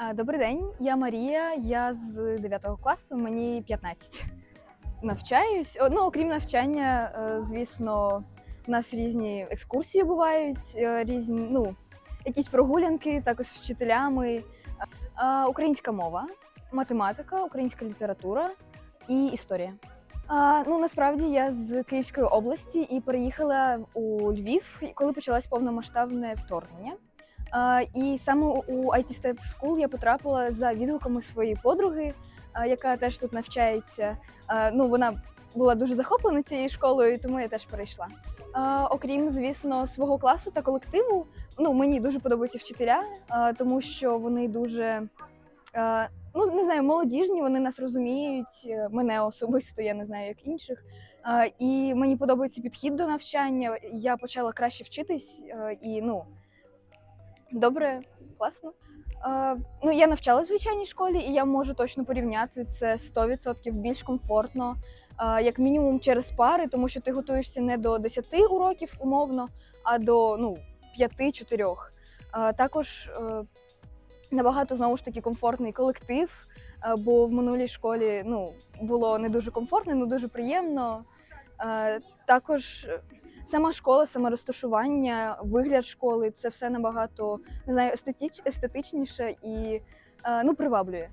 Добрий день, я Марія, я з 9 класу, мені 15. Навчаюсь. Ну, окрім навчання, е, звісно, у нас різні екскурсії бувають, е, різні, ну, якісь прогулянки, також з вчителями. Українська мова, математика, українська література і історія. Ну насправді я з Київської області і переїхала у Львів, коли почалось повномасштабне вторгнення. І саме у IT Step School я потрапила за відгуками своєї подруги, яка теж тут навчається. Ну вона була дуже захоплена цією школою, тому я теж перейшла. Окрім, звісно, свого класу та колективу, ну мені дуже подобаються вчителя, тому що вони дуже. Ну, не знаю, молодіжні, вони нас розуміють, е, мене особисто, я не знаю, як інших. І мені подобається підхід до навчання. Я почала краще вчитись, е, і ну добре, класно. Е, Ну, я навчалась в звичайній школі, і я можу точно порівняти це 100% більш комфортно, е, як мінімум через пари, тому що ти готуєшся не до 10 уроків умовно, а до ну, 5-4. Е, Також е, набагато знову ж таки комфортний колектив, е, бо в минулій школі ну, було не дуже комфортно, не дуже приємно. Е, Також сама школа, саме розташування, вигляд школи це все набагато не знаю, естетич, естетичніше і е, ну, приваблює.